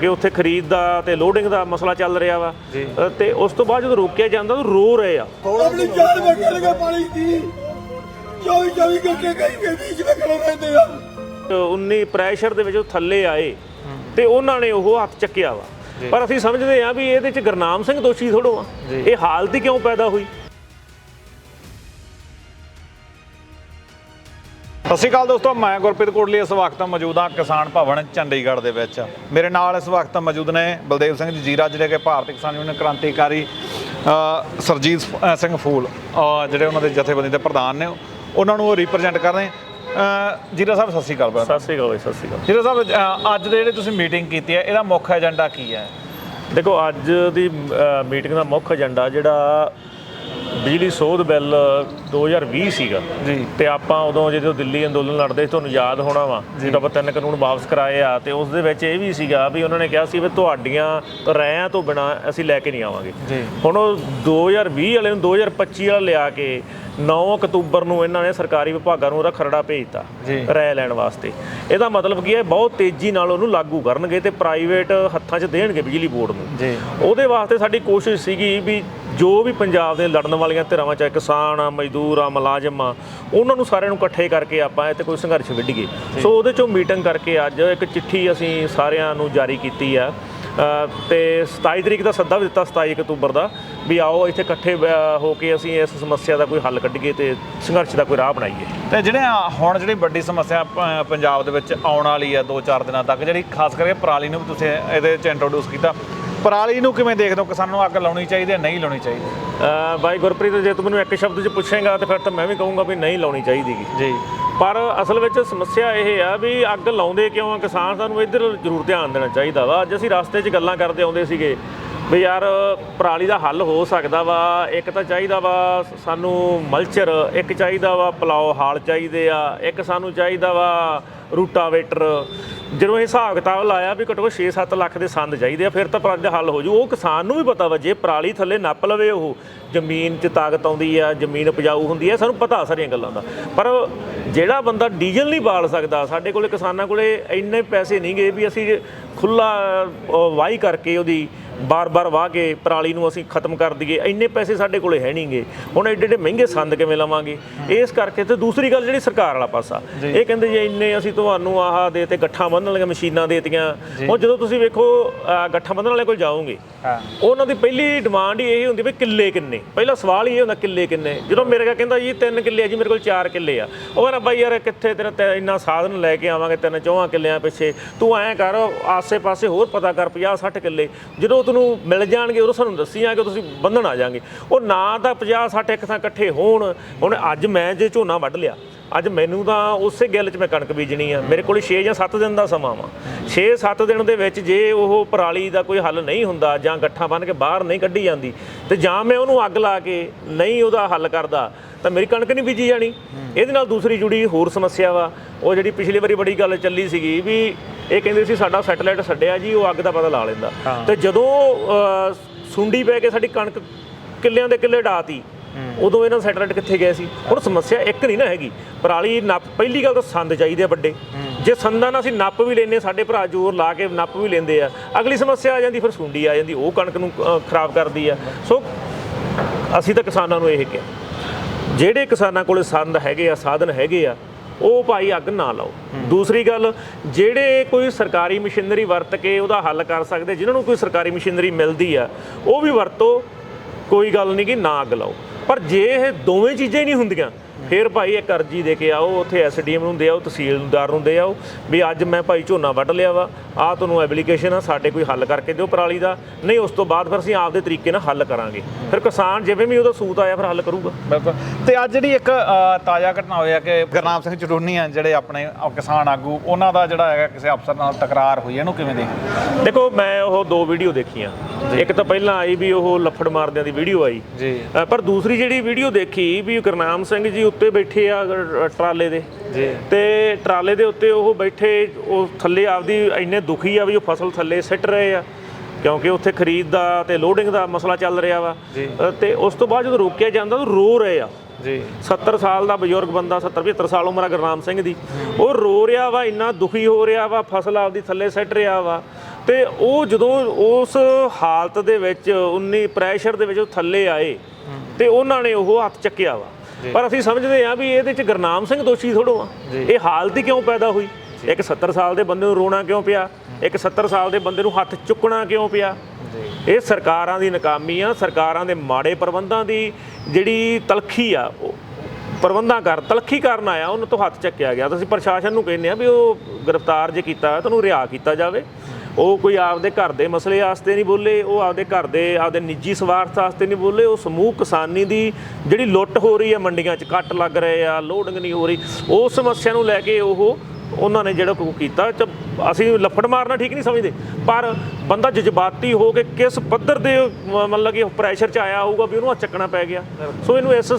ਕਿ ਉੱਥੇ ਖਰੀਦ ਦਾ ਤੇ ਲੋਡਿੰਗ ਦਾ ਮਸਲਾ ਚੱਲ ਰਿਹਾ ਵਾ। ਤੇ ਉਸ ਤੋਂ ਬਾਅਦ ਜਦੋਂ ਰੋਕਿਆ ਜਾਂਦਾ ਤਾਂ ਰੋ ਰਹੇ ਆ। ਆਪਣੀ ਜਾਨ ਵੇਖਣ ਲਗਾ ਪਾਣੀ ਦੀ। 24 24 ਘੰਟੇ ਕਈ ਕੇ ਵਿੱਚ ਵੇਖਣੇ ਪੈਂਦੇ ਆ। ਤੇ 19 ਪ੍ਰੈਸ਼ਰ ਦੇ ਵਿੱਚ ਉਹ ਥੱਲੇ ਆਏ ਤੇ ਉਹਨਾਂ ਨੇ ਉਹ ਹੱਥ ਚੱਕਿਆ ਵਾ। ਪਰ ਅਸੀਂ ਸਮਝਦੇ ਆ ਵੀ ਇਹਦੇ ਚ ਗੁਰਨਾਮ ਸਿੰਘ ਦੋਸ਼ੀ ਥੋੜੋ ਆ। ਇਹ ਹਾਲਤ ਹੀ ਕਿਉਂ ਪੈਦਾ ਹੋਈ? ਸਤਿ ਸ਼੍ਰੀ ਅਕਾਲ ਦੋਸਤੋ ਮੈਂ ਗੁਰਪ੍ਰੀਤ ਕੋਟਲੀ ਇਸ ਵਕਤ ਮੌਜੂਦ ਹਾਂ ਕਿਸਾਨ ਭਵਨ ਚੰਡੀਗੜ੍ਹ ਦੇ ਵਿੱਚ। ਮੇਰੇ ਨਾਲ ਇਸ ਵਕਤ ਮੌਜੂਦ ਨੇ ਬਲਦੇਵ ਸਿੰਘ ਜੀ ਜੀਰਾ ਜਿਹੜੇ ਕਿ ਭਾਰਤੀ ਕਿਸਾਨ ਯੂਨੀਅਨ ਕ੍ਰਾਂਤੀਕਾਰੀ ਸਰਜੀਤ ਸਿੰਘ ਫੂਲ ਜਿਹੜੇ ਉਹਨਾਂ ਦੇ ਜਥੇਬੰਦੀ ਦੇ ਪ੍ਰਧਾਨ ਨੇ ਉਹਨਾਂ ਨੂੰ ਉਹ ਰਿਪਰੈਜ਼ੈਂਟ ਕਰ ਰਹੇ ਜੀਰਾ ਸਾਹਿਬ ਸਤਿ ਸ਼੍ਰੀ ਅਕਾਲ। ਸਤਿ ਸ੍ਰੀ ਅਕਾਲ ਸਤਿ ਸ੍ਰੀ ਅਕਾਲ। ਜੀਰਾ ਸਾਹਿਬ ਅੱਜ ਦੇ ਜਿਹੜੇ ਤੁਸੀਂ ਮੀਟਿੰਗ ਕੀਤੀ ਹੈ ਇਹਦਾ ਮੁੱਖ ਏਜੰਡਾ ਕੀ ਹੈ? ਦੇਖੋ ਅੱਜ ਦੀ ਮੀਟਿੰਗ ਦਾ ਮੁੱਖ ਏਜੰਡਾ ਜਿਹੜਾ ਬਿਜਲੀ ਸੋਧ ਬਿੱਲ 2020 ਸੀਗਾ। ਜੀ। ਤੇ ਆਪਾਂ ਉਦੋਂ ਜਦੋਂ ਦਿੱਲੀ ਅੰਦੋਲਨ ਲੜਦੇ ਸੀ ਤੁਹਾਨੂੰ ਯਾਦ ਹੋਣਾ ਵਾ ਜਦੋਂ ਆਪਾਂ ਤਿੰਨ ਕਾਨੂੰਨ ਵਾਪਸ ਕਰਾਏ ਆ ਤੇ ਉਸ ਦੇ ਵਿੱਚ ਇਹ ਵੀ ਸੀਗਾ ਵੀ ਉਹਨਾਂ ਨੇ ਕਿਹਾ ਸੀ ਵੀ ਤੁਹਾਡੀਆਂ ਰਾਇਆਂ ਤੋਂ ਬਿਨਾ ਅਸੀਂ ਲੈ ਕੇ ਨਹੀਂ ਆਵਾਂਗੇ। ਹੁਣ ਉਹ 2020 ਵਾਲੇ ਨੂੰ 2025 ਵਾਲਾ ਲਿਆ ਕੇ 9 ਅਕਤੂਬਰ ਨੂੰ ਇਹਨਾਂ ਨੇ ਸਰਕਾਰੀ ਵਿਭਾਗਾਂ ਨੂੰ ਉਹਦਾ ਖਰੜਾ ਭੇਜਤਾ। ਰਾਇ ਲੈਣ ਵਾਸਤੇ। ਇਹਦਾ ਮਤਲਬ ਕੀ ਹੈ ਬਹੁਤ ਤੇਜ਼ੀ ਨਾਲ ਉਹਨੂੰ ਲਾਗੂ ਕਰਨਗੇ ਤੇ ਪ੍ਰਾਈਵੇਟ ਹੱਥਾਂ 'ਚ ਦੇਣਗੇ ਬਿਜਲੀ ਬੋਰਡ ਨੂੰ। ਜੀ। ਉਹਦੇ ਵਾਸਤੇ ਸਾਡੀ ਕੋਸ਼ਿਸ਼ ਸੀਗੀ ਵੀ ਜੋ ਵੀ ਪੰਜਾਬ ਦੇ ਲੜਨ ਵਾਲੀਆਂ ਧਿਰਾਂ ਚਾਹੇ ਕਿਸਾਨ ਆ ਮਜ਼ਦੂਰ ਆ ਮੁਲਾਜ਼ਮ ਆ ਉਹਨਾਂ ਨੂੰ ਸਾਰਿਆਂ ਨੂੰ ਇਕੱਠੇ ਕਰਕੇ ਆਪਾਂ ਇੱਥੇ ਕੋਈ ਸੰਘਰਸ਼ ਵਿੱਢੀਏ। ਸੋ ਉਹਦੇ ਚੋਂ ਮੀਟਿੰਗ ਕਰਕੇ ਅੱਜ ਇੱਕ ਚਿੱਠੀ ਅਸੀਂ ਸਾਰਿਆਂ ਨੂੰ ਜਾਰੀ ਕੀਤੀ ਆ। ਤੇ 27 ਤਰੀਕ ਦਾ ਸੱਦਾ ਵੀ ਦਿੱਤਾ 27 ਅਕਤੂਬਰ ਦਾ ਵੀ ਆਓ ਇੱਥੇ ਇਕੱਠੇ ਹੋ ਕੇ ਅਸੀਂ ਇਸ ਸਮੱਸਿਆ ਦਾ ਕੋਈ ਹੱਲ ਕੱਢੀਏ ਤੇ ਸੰਘਰਸ਼ ਦਾ ਕੋਈ ਰਾਹ ਬਣਾਈਏ। ਤੇ ਜਿਹੜੇ ਹੁਣ ਜਿਹੜੀ ਵੱਡੀ ਸਮੱਸਿਆ ਪੰਜਾਬ ਦੇ ਵਿੱਚ ਆਉਣ ਵਾਲੀ ਆ 2-4 ਦਿਨਾਂ ਤੱਕ ਜਿਹੜੀ ਖਾਸ ਕਰਕੇ ਪਰਾਲੀ ਨੂੰ ਵੀ ਤੁਸੀਂ ਇਹਦੇ ਚ ਇੰਟਰੋਡਿਊਸ ਕੀਤਾ ਪਰਾਲੀ ਨੂੰ ਕਿਵੇਂ ਦੇਖਦੇ ਹੋ? ਕਿਸਾਨਾਂ ਨੂੰ ਅੱਗ ਲਾਉਣੀ ਚਾਹੀਦੀ ਹੈ ਨਹੀਂ ਲਾਉਣੀ ਚਾਹੀਦੀ? ਅ, ਬਾਈ ਗੁਰਪ੍ਰੀਤ ਜੇ ਤੂੰ ਮੈਨੂੰ ਇੱਕ ਸ਼ਬਦ 'ਚ ਪੁੱਛੇਗਾ ਤੇ ਫਿਰ ਤਾਂ ਮੈਂ ਵੀ ਕਹੂੰਗਾ ਵੀ ਨਹੀਂ ਲਾਉਣੀ ਚਾਹੀਦੀਗੀ ਜੀ। ਪਰ ਅਸਲ ਵਿੱਚ ਸਮੱਸਿਆ ਇਹ ਆ ਵੀ ਅੱਗ ਲਾਉਂਦੇ ਕਿਉਂ ਆ? ਕਿਸਾਨ ਸਾਨੂੰ ਇੱਧਰ ਜ਼ਰੂਰ ਧਿਆਨ ਦੇਣਾ ਚਾਹੀਦਾ ਵਾ। ਅੱਜ ਅਸੀਂ ਰਸਤੇ 'ਚ ਗੱਲਾਂ ਕਰਦੇ ਆਉਂਦੇ ਸੀਗੇ ਵੀ ਯਾਰ ਪਰਾਲੀ ਦਾ ਹੱਲ ਹੋ ਸਕਦਾ ਵਾ। ਇੱਕ ਤਾਂ ਚਾਹੀਦਾ ਵਾ ਸਾਨੂੰ ਮਲਚਰ ਇੱਕ ਚਾਹੀਦਾ ਵਾ ਪਲਾਓ ਹਾਲ ਚਾਹੀਦੇ ਆ। ਇੱਕ ਸਾਨੂੰ ਚਾਹੀਦਾ ਵਾ ਰੂਟਾਵੇਟਰ। ਜਦੋਂ ਇਹ ਹਿਸਾਬ ਕਿਤਾਬ ਲਾਇਆ ਵੀ ਘੱਟੋ ਘੱਟ 6-7 ਲੱਖ ਦੇ ਸੰਦ ਚਾਹੀਦੇ ਆ, ਫਿਰ ਤਾਂ ਪਰਾਲੀ ਦਾ ਹੱਲ ਹੋ ਜੂ। ਉਹ ਕਿਸਾਨ ਨੂੰ ਵੀ ਪਤਾ ਵਾ, ਜੇ ਪਰਾਲੀ ਥੱਲੇ ਨੱਪ ਲਵੇ ਉਹ, ਜ਼ਮੀਨ 'ਚ ਤਾਕਤ ਆਉਂਦੀ ਆ, ਜ਼ਮੀਨ ਉਪਜਾਊ ਹੁੰਦੀ ਆ, ਸਾਨੂੰ ਪਤਾ ਸਾਰੀਆਂ ਗੱਲਾਂ ਦਾ। ਪਰ ਜਿਹੜਾ ਬੰਦਾ ਡੀਜ਼ਲ ਨਹੀਂ ਬਾਲ ਸਕਦਾ, ਸਾਡੇ ਕੋਲੇ ਕਿਸਾਨਾਂ ਕੋਲੇ ਇੰਨੇ ਪੈਸੇ ਨਹੀਂ ਗਏ ਵੀ ਅਸੀਂ ਖੁੱਲਾ ਵਾਹੀ ਕਰਕੇ ਉਹਦੀ ਬਾਰ-ਬਾਰ ਵਾਹ ਕੇ ਪਰਾਲੀ ਨੂੰ ਅਸੀਂ ਖਤਮ ਕਰ ਦਈਏ ਇੰਨੇ ਪੈਸੇ ਸਾਡੇ ਕੋਲੇ ਹੈ ਨਹੀਂਗੇ। ਹੁਣ ਐਡੇ ਐਡੇ ਮਹਿੰਗੇ ਸੰਦ ਕਿਵੇਂ ਲਵਾਂਗੇ? ਇਸ ਕਰਕੇ ਤੇ ਦੂਸਰੀ ਗੱਲ ਜਿਹੜੀ ਸਰਕਾਰ ਵਾਲਾ ਪਾਸਾ ਇਹ ਕਹਿੰਦੇ ਜੇ ਇੰਨੇ ਅਸੀਂ ਤੁਹਾਨੂੰ ਆਹ ਦੇ ਤੇ ਗੱਠਾਂ ਬੰਨਣ ਵਾਲੀਆਂ ਮਸ਼ੀਨਾਂ ਦੇਤੀਆਂ ਹੁਣ ਜਦੋਂ ਤੁਸੀਂ ਵੇਖੋ ਗੱਠਾਂ ਬੰਨਣ ਵਾਲੇ ਕੋਲ ਜਾਓਗੇ ਉਹਨਾਂ ਦੀ ਪਹਿਲੀ ਡਿਮਾਂਡ ਹੀ ਇਹ ਹੁੰਦੀ ਵੀ ਕਿੱਲੇ ਕਿੰਨੇ। ਪਹਿਲਾ ਸਵਾਲ ਹੀ ਇਹ ਹੁੰਦਾ ਕਿੱਲੇ ਕਿੰਨੇ। ਜਦੋਂ ਮੇਰੇ ਕੋਲ ਕਹਿੰਦਾ ਜੀ 3 ਕਿੱਲੇ ਆ ਜੀ ਮੇਰੇ ਕੋਲ 4 ਕਿੱਲੇ ਆ। ਉਹ ਕਹਿੰਦਾ ਬਾਈ ਯਾਰ ਕਿੱਥੇ ਤੇਰਾ ਇੰਨਾ ਸਾਧਨ ਲੈ ਕੇ ਆਵਾਂਗੇ ਤਿੰਨ ਚੌਹਾਂ ਕਿੱਲਿਆਂ ਪਿੱਛੇ। ਤੂੰ ਐਂ ਕਰ ਆਸੇ-ਪਾਸੇ ਹੋਰ ਪਤਾ ਕਰ 50 60 ਕਿੱਲੇ। ਜਦੋਂ ਤੈਨੂੰ ਮਿਲ ਜਾਣਗੇ ਉਦੋਂ ਸਾਨੂੰ ਦੱਸੀ ਜਾਗੇ ਤੁਸੀਂ ਬੰਧਨ ਆ ਜਾਾਂਗੇ। ਉਹ ਨਾ ਤਾਂ 50 60 ਇੱਕ ਥਾਂ ਇਕੱਠੇ ਹੋਣ। ਹੁਣ ਅੱਜ ਮੈਂ ਜੇ ਝੋਨਾ ਵੱਢ ਲਿਆ ਅੱਜ ਮੈਨੂੰ ਤਾਂ ਉਸੇ ਗਿੱਲ 'ਚ ਮੈਂ ਕਣਕ ਬੀਜਣੀ ਆ। ਮੇਰੇ ਕੋਲ 6 ਜਾਂ 7 ਦਿਨ ਦਾ ਸਮਾਂ ਵਾ। 6-7 ਦਿਨ ਦੇ ਵਿੱਚ ਜੇ ਉਹ ਪਰਾਲੀ ਦਾ ਕੋਈ ਹੱਲ ਨਹੀਂ ਹੁੰਦਾ ਜਾਂ ਗੱਠਾਂ ਬੰਨ ਕੇ ਬਾਹਰ ਨਹੀਂ ਕੱਢੀ ਜਾਂਦੀ ਤੇ ਜਾਂ ਮੈਂ ਉਹਨੂੰ ਅੱਗ ਲਾ ਕੇ ਨਹੀਂ ਉਹਦਾ ਹੱਲ ਕਰਦਾ ਤਾਂ ਮੇਰੀ ਕਣਕ ਨਹੀਂ ਬੀਜੀ ਜਾਣੀ। ਇਹਦੇ ਨਾਲ ਦੂਸਰੀ ਜੁੜੀ ਹੋਰ ਸਮੱਸਿਆ ਵਾ। ਉਹ ਜਿਹੜੀ ਪਿਛਲੀ ਵਾਰੀ ਬੜੀ ਗੱਲ ਚੱਲੀ ਸੀਗੀ ਵੀ ਇਹ ਕਹਿੰਦੇ ਸੀ ਸਾਡਾ ਸੈਟਲਾਈਟ ਛੱਡਿਆ ਜੀ ਉਹ ਅੱਗ ਦਾ ਪਤਾ ਲਾ ਲੈਂਦਾ। ਤੇ ਜਦੋਂ ਸੁੰਡੀ ਪੈ ਕੇ ਸਾਡੀ ਕਣਕ ਕਿੱਲਿਆਂ ਦੇ ਕਿੱਲੇ ਡਾਤੀ ਉਦੋਂ ਇਹਨਾਂ ਸੈਟਲਾਈਟ ਕਿੱਥੇ ਗਏ ਸੀ? ਹੁਣ ਸਮੱਸਿਆ ਇੱਕ ਨਹੀਂ ਨਾ ਹੈਗੀ। ਪਰਾਲੀ ਨੱਪ ਪਹਿਲੀ ਗੱਲ ਤਾਂ ਸੰਦ ਚਾਹੀਦੇ ਆ ਵੱਡੇ। ਜੇ ਸੰਦਾਂ ਨਾਲ ਅਸੀਂ ਨੱਪ ਵੀ ਲੈਨੇ ਸਾਡੇ ਭਰਾ ਜ਼ੋਰ ਲਾ ਕੇ ਨੱਪ ਵੀ ਲੈਂਦੇ ਆ। ਅਗਲੀ ਸਮੱਸਿਆ ਆ ਜਾਂਦੀ ਫਿਰ ਸੁੰਡੀ ਆ ਜਾਂਦੀ ਉਹ ਕਣਕ ਨੂੰ ਖਰਾਬ ਕਰਦੀ ਆ। ਸੋ ਅਸੀਂ ਤਾਂ ਕਿਸਾਨਾਂ ਨੂੰ ਇਹ ਕਿਹਾ। ਜਿਹੜੇ ਕਿਸਾਨਾਂ ਕੋਲੇ ਸੰਦ ਹੈਗੇ ਆ ਸਾਧਨ ਹੈਗੇ ਆ ਉਹ ਭਾਈ ਅੱਗ ਨਾ ਲਾਓ। ਦੂਸਰੀ ਗੱਲ, ਜਿਹੜੇ ਕੋਈ ਸਰਕਾਰੀ ਮਸ਼ੀਨਰੀ ਵਰਤ ਕੇ ਉਹਦਾ ਹੱਲ ਕਰ ਸਕਦੇ, ਜਿਨ੍ਹਾਂ ਨੂੰ ਕੋਈ ਸਰਕਾਰੀ ਮਸ਼ੀਨਰੀ ਮਿਲਦੀ ਆ, ਉਹ ਵੀ ਵਰਤੋ, ਕੋਈ ਗੱਲ ਨਹੀਂ ਕਿ ਨਾ ਅੱਗ ਲਾਓ। ਪਰ ਜੇ ਇਹ ਦੋਵੇਂ ਚੀਜ਼ਾਂ ਹੀ ਨਹੀਂ ਹੁੰਦੀਆਂ ਫਿਰ ਭਾਈ ਇੱਕ ਅਰਜੀ ਦੇ ਕੇ ਆਓ ਉੱਥੇ ਐਸਡੀਐਮ ਨੂੰ ਦੇ ਆਓ ਤਹਿਸੀਲਦਾਰ ਨੂੰ ਦੇ ਆਓ ਵੀ ਅੱਜ ਮੈਂ ਭਾਈ ਝੋਨਾ ਵੱਢ ਲਿਆ ਵਾ ਆ ਤੁਹਾਨੂੰ ਐਪਲੀਕੇਸ਼ਨ ਆ ਸਾਡੇ ਕੋਈ ਹੱਲ ਕਰਕੇ ਦਿਓ ਪਰਾਲੀ ਦਾ। ਨਹੀਂ ਉਸ ਤੋਂ ਬਾਅਦ ਫਿਰ ਅਸੀਂ ਆਪਦੇ ਤਰੀਕੇ ਨਾਲ ਹੱਲ ਕਰਾਂਗੇ। ਫਿਰ ਕਿਸਾਨ ਜਿਵੇਂ ਵੀ ਉਹਦਾ ਸੂਤ ਆਇਆ ਫਿਰ ਹੱਲ ਕਰੂਗਾ। ਬਿਲਕੁਲ। ਤੇ ਅੱਜ ਜਿਹੜੀ ਇੱਕ ਤਾਜ਼ਾ ਘਟਨਾ ਹੋਈ ਹੈ ਕਿ ਗੁਰਨਾਮ ਸਿੰਘ ਚੜੂਨੀ ਆ ਜਿਹੜੇ ਆਪਣੇ ਕਿਸਾਨ ਆਗੂ ਉਹਨਾਂ ਦਾ ਜਿਹੜਾ ਹੈਗਾ ਕਿਸੇ ਅਫਸਰ ਨਾਲ ਤਕਰਾਰ ਹੋਈ ਇਹਨੂੰ ਕਿਵੇਂ ਦੇਖਦੇ ਦੇਖੋ ਮੈਂ ਉਹ ਦੋ ਵੀਡੀਓ ਦੇਖੀਆਂ। ਇੱਕ ਤਾਂ ਪਹਿਲਾਂ ਆਈ ਵੀ ਉਹ ਲੱਫੜ ਮਾਰਦਿਆਂ ਦੀ ਵੀਡੀਓ ਆਈ। ਜੀ। ਪਰ ਦੂਸਰੀ ਜਿਹੜੀ ਵੀਡੀਓ ਦੇਖੀ ਵੀ ਗੁਰਨਾਮ ਸਿੰਘ ਜੀ ਉੱਤੇ ਬੈਠੇ ਆ ਟਰਾਲੇ ਦੇ। ਜੀ। ਤੇ ਟਰਾਲੇ ਦੇ ਉੱਤੇ ਉਹ ਬੈਠੇ ਉਹ ਥੱਲੇ ਆਪਦੀ ਇੰਨੇ ਦੁਖੀ ਆ ਵੀ ਉਹ ਫਸਲ ਥੱਲੇ ਸਿੱਟ ਰਹੇ ਆ। ਕਿਉਂਕਿ ਉੱਥੇ ਖਰੀਦ ਦਾ ਤੇ ਲੋਡਿੰਗ ਦਾ ਮਸਲਾ ਚੱਲ ਰਿਹਾ ਵਾ। ਤੇ ਉਸ ਤੋਂ ਬਾਅਦ ਜਦੋਂ ਰੋਕਿਆ ਜਾਂਦਾ ਤਾਂ ਰੋ ਰਹੇ ਆ। ਜੀ। 70 ਸਾਲ ਦਾ ਬਜ਼ੁਰਗ ਬੰਦਾ 70 75 ਸਾਲ ਉਮਰ ਆ ਗੁਰਨਾਮ ਸਿੰਘ ਦੀ। ਉਹ ਰੋ ਰਿਹਾ ਵਾ ਇੰਨਾ ਦੁਖੀ ਹੋ ਰਿਹਾ ਵਾ ਫਸਲ ਆਪਦੀ ਥੱਲੇ ਸਿੱਟ ਰਿਹਾ ਵਾ। ਤੇ ਉਹ ਜਦੋਂ ਉਸ ਹਾਲਤ ਦੇ ਵਿੱਚ 19 ਪ੍ਰੈਸ਼ਰ ਦੇ ਵਿੱਚ ਉਹ ਥੱਲੇ ਆਏ ਤੇ ਉਹਨਾਂ ਨੇ ਉਹ ਹੱਥ ਚੱਕਿਆ ਵਾ। ਪਰ ਅਸੀਂ ਸਮਝਦੇ ਆ ਵੀ ਇਹਦੇ ਚ ਗੁਰਨਾਮ ਸਿੰਘ ਦੋਸ਼ੀ ਥੋੜੋ ਆ। ਇਹ ਹਾਲਤ ਹੀ ਕਿਉਂ ਪੈਦਾ ਹੋਈ? ਇੱਕ 70 ਸਾਲ ਦੇ ਬੰਦੇ ਨੂੰ ਰੋਣਾ ਕਿਉਂ ਪਿਆ? ਇੱਕ 70 ਸਾਲ ਦੇ ਬੰਦੇ ਨੂੰ ਹੱਥ ਚੁੱਕਣਾ ਕਿਉਂ ਪਿਆ? ਇਹ ਸਰਕਾਰਾਂ ਦੀ ਨਾਕਾਮੀ ਆ। ਸਰਕਾਰਾਂ ਦੇ ਮਾੜੇ ਪ੍ਰਬੰਧਾਂ ਦੀ ਜਿਹੜੀ ਤਲਖੀ ਆ ਉਹ ਪ੍ਰਬੰਧਾਂ ਕਰ ਤਲਖੀ ਕਰਨ ਆਇਆ ਉਹਨੂੰ ਤੋਂ ਹੱਥ ਚੱਕਿਆ ਗਿਆ। ਤਾਂ ਅਸੀਂ ਪ੍ਰਸ਼ਾਸਨ ਨੂੰ ਕਹਿੰਦੇ ਆ ਵੀ ਉਹ ਗ੍ਰਿਫਤਾਰ ਜੇ ਕੀਤਾ ਤਾਂ ਉਹਨੂੰ ਰਿਹਾ ਕੀਤਾ ਜਾਵੇ। ਉਹ ਕੋਈ ਆਪਦੇ ਘਰ ਦੇ ਮਸਲੇ ਵਾਸਤੇ ਨਹੀਂ ਬੋਲੇ ਉਹ ਆਪਦੇ ਘਰ ਦੇ ਆਪਦੇ ਨਿੱਜੀ ਸਵਾਰਥ ਵਾਸਤੇ ਨਹੀਂ ਬੋਲੇ ਉਹ ਸਮੂਹ ਕਿਸਾਨੀ ਦੀ ਜਿਹੜੀ ਲੁੱਟ ਹੋ ਰਹੀ ਹੈ ਮੰਡੀਆਂ 'ਚ ਕੱਟ ਲੱਗ ਰਹੇ ਆ ਲੋਡਿੰਗ ਨਹੀਂ ਹੋ ਰਹੀ ਉਸ ਸਮੱਸਿਆ ਨੂੰ ਲੈ ਕੇ ਉਹ ਉਹਨਾਂ ਨੇ ਜਿਹੜਾ ਕੁ ਕੀਤਾ ਚ ਅਸੀਂ ਲੱਫੜ ਮਾਰਨਾ ਠੀਕ ਨਹੀਂ ਸਮਝਦੇ ਪਰ ਬੰਦਾ ਜਜ਼ਬਾਤੀ ਹੋ ਕੇ ਕਿਸ ਪੱਧਰ ਦੇ ਮਤਲਬ ਕਿ ਪ੍ਰੈਸ਼ਰ 'ਚ ਆਇਆ ਹੋਊਗਾ ਵੀ ਉਹਨੂੰ ਹੱਥ ਚੱਕਣਾ ਪੈ ਗਿਆ। ਸੋ ਇਹਨੂੰ ਇਸ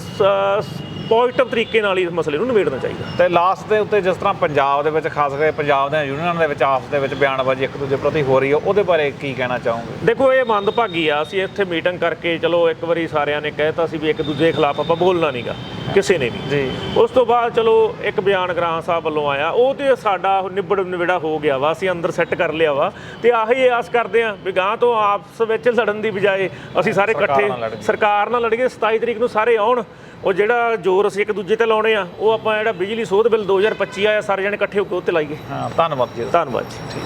ਪੋਜ਼ਿਟਿਵ ਤਰੀਕੇ ਨਾਲ ਹੀ ਇਸ ਮਸਲੇ ਨੂੰ ਨਿਬੇੜਨਾ ਚਾਹੀਦਾ। ਤੇ ਲਾਸਟ ਦੇ ਉੱਤੇ ਜਿਸ ਤਰ੍ਹਾਂ ਪੰਜਾਬ ਦੇ ਵਿੱਚ ਖਾਸ ਕਰਕੇ ਪੰਜਾਬ ਦੇ ਯੂਨੀਅਨ ਦੇ ਵਿੱਚ ਆਪਸ ਦੇ ਵਿੱਚ ਬਿਆਨਬਾਜ਼ੀ ਇੱਕ ਦੂਜੇ ਪ੍ਰਤੀ ਹੋ ਰਹੀ ਹੈ ਉਹਦੇ ਬਾਰੇ ਕੀ ਕਹਿਣਾ ਚਾਹੋਗੇ? ਦੇਖੋ ਇਹ ਮੰਦਭਾਗੀ ਆ ਅਸੀਂ ਇੱਥੇ ਮੀਟਿੰਗ ਕਰਕੇ ਚਲੋ ਇੱਕ ਵਾਰੀ ਸਾਰਿਆਂ ਨੇ ਕਹਿਤਾ ਸੀ ਵੀ ਇੱਕ ਦੂਜੇ ਖਿਲਾਫ ਆਪਾਂ ਬੋਲਣਾ ਨਹੀਂਗਾ ਕਿਸੇ ਨੇ ਵੀ। ਜੀ। ਉਸ ਤੋਂ ਬਾਅਦ ਚਲੋ ਇੱਕ ਬਿਆਨ ਗ੍ਰਾਮ ਸਾਹਿਬ ਵੱਲੋਂ ਆਇਆ ਉਹ ਤੇ ਸਾਡਾ ਨਿਬੜ ਨਿਬੜਾ ਹੋ ਗਿਆ ਵਾ ਅਸੀਂ ਅੰਦਰ ਸੈੱਟ ਕਰ ਲਿਆ ਵਾ ਤੇ ਆਹੀ ਆਸ ਕਰਦੇ ਆ ਵੀ ਗਾਂ ਤੋਂ ਆਪਸ ਵਿੱਚ ਲੜਨ ਦੀ ਬਜਾਏ ਅਸੀਂ ਸਾਰੇ ਇਕੱਠੇ। ਸਰਕਾਰ ਨਾਲ ਲੜੀਏ 27 ਤਰੀਕ ਨੂੰ ਸਾਰੇ ਆਉਣ ਉਹ ਜਿਹੜਾ ਜ਼ੋਰ ਅਸੀਂ ਇੱਕ ਦੂਜੇ ਤੇ ਲਾਉਣੇ ਆ ਉਹ ਆਪਾਂ ਜਿਹੜਾ ਬਿਜਲੀ ਸੋਧ ਬਿੱਲ 2025 ਆਇਆ ਸਾਰੇ ਜਣੇ ਇਕੱਠੇ ਹੋ ਕੇ ਉਹ ਤੇ ਲਾਈਏ। ਹਾਂ ਧੰਨਵਾਦ ਜੀ। ਧੰਨਵਾਦ ਜੀ।